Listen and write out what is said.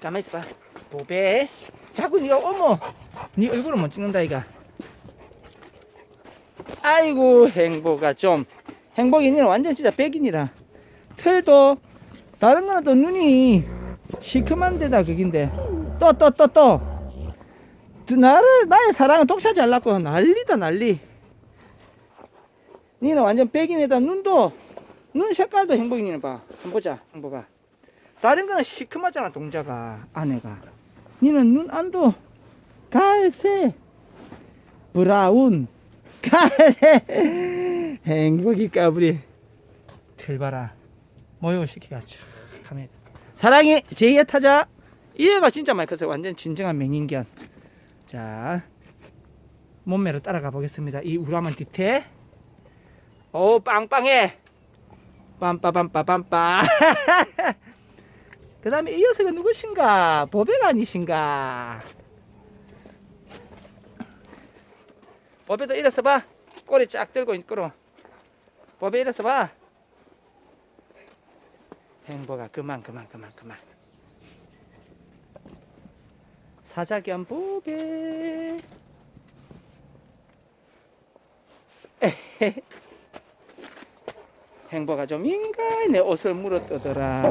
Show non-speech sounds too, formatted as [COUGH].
가만히 있어봐. 보배. 자꾸 니가 어머. 니 얼굴을 못 찍는다 이가. 아이고 행복아 좀. 행복이 니는 완전 진짜 백인이라. 털도 다른 거는 또 눈이 시큼한 데다 그긴데 또 또 또 또. 나를 나의 사랑은 독차 잘났고 난리다 난리. 니는 완전 백인에다 눈도 눈 색깔도 행복이니는 봐. 한번 보자 행복아. 다른 거는 시큼하잖아 동자가 아내가. 니는 눈 안도 갈색 브라운. 갈색 [LAUGHS] 행복이 까불이. 틀 봐라. 모욕을 시키가 참 하면 사랑의 제2의 타자. 이해가 진짜 컸어요 완전 진정한 맹인견. 자 몸매로 따라가 보겠습니다. 이 우람한 뒤태. 오 빵빵해. 빰빠빰빠빰빠 [LAUGHS] 그 다음에 이 녀석은 누구신가? 보배가 아니신가? 보배도 일어서 봐. 꼬리 쫙 들고 있거로 보배 일어서 봐. 행복아 그만 그만 그만 그만. 사자견 보배. 행복아 좀 인간의 옷을 물어뜯어라